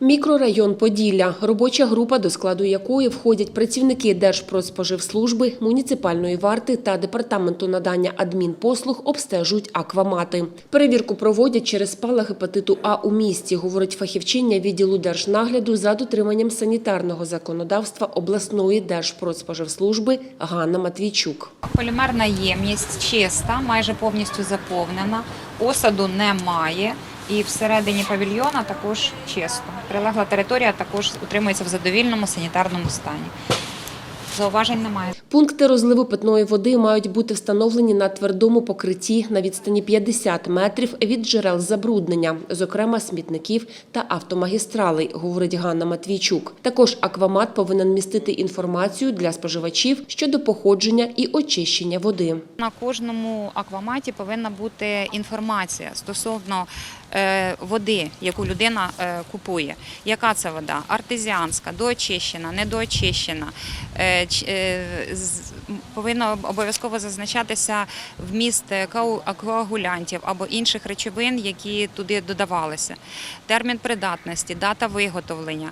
Мікрорайон Поділля, робоча група, до складу якої входять працівники Держпродспоживслужби, муніципальної варти та департаменту надання адмінпослуг, обстежують аквамати. Перевірку проводять через спалах гепатиту А у місті, говорить фахівчиня відділу держнагляду за дотриманням санітарного законодавства обласної Держпродспоживслужби Ганна Матвійчук. Полімерна ємність чиста, майже повністю заповнена, осаду немає. І всередині павільйона також чисто. Прилегла територія також утримується в задовільному санітарному стані. Зауважень немає. Пункти розливу питної води мають бути встановлені на твердому покритті на відстані 50 метрів від джерел забруднення, зокрема смітників та автомагістралей, говорить Ганна Матвійчук. Також аквамат повинен містити інформацію для споживачів щодо походження і очищення води. На кожному акваматі повинна бути інформація стосовно води, яку людина е, купує. Яка це вода? Артезіанська, доочищена, недоочищена. Е, е, Повинно обов'язково зазначатися вміст коагулянтів або інших речовин, які туди додавалися. Термін придатності, дата виготовлення,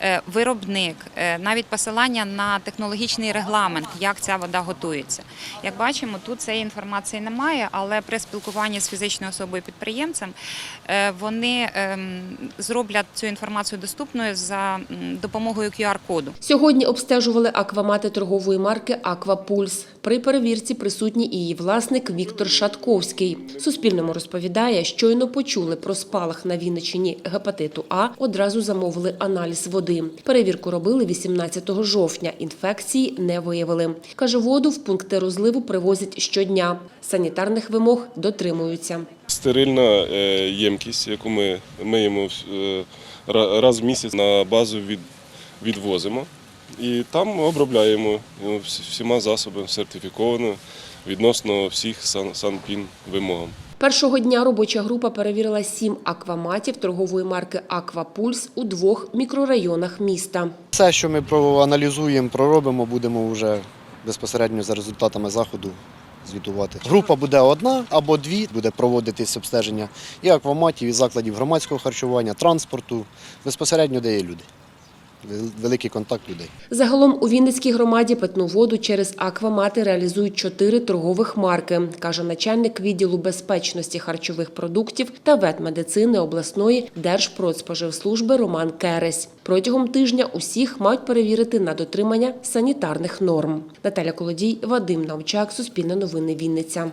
е, виробник, е, навіть посилання на технологічний регламент, як ця вода готується. Як бачимо, тут цієї інформації немає, але при спілкуванні з фізичною особою підприємцем е, вони ем, зроблять цю інформацію доступною за допомогою QR-коду. Сьогодні обстежували аквамати торгової марки «Аквапульс». При перевірці присутній і її власник Віктор Шатковський. Суспільному розповідає, щойно почули про спалах на Вінниччині гепатиту А, одразу замовили аналіз води. Перевірку робили 18 жовтня. Інфекції не виявили. Каже, воду в пункти розливу привозять щодня. Санітарних вимог дотримуються. Стерильна е, ємкість, яку ми миємо е, раз в місяць на базу відвозимо. І там обробляємо е, всіма засобами сертифіковано відносно всіх санпін вимогам. Першого дня робоча група перевірила сім акваматів торгової марки «Аквапульс» у двох мікрорайонах міста. Все, що ми проаналізуємо, проробимо, будемо вже безпосередньо за результатами заходу звітувати. Група буде одна або дві, буде проводитись обстеження і акваматів, і закладів громадського харчування, транспорту, безпосередньо де є люди. Вел- Великий контакт людей. Загалом у Вінницькій громаді питну воду через аквамати реалізують чотири торгових марки, каже начальник відділу безпечності харчових продуктів та ветмедицини обласної Держпродспоживслужби Роман Кересь. Протягом тижня усіх мають перевірити на дотримання санітарних норм. Наталя Колодій, Вадим Навчак, Суспільне новини Вінниця.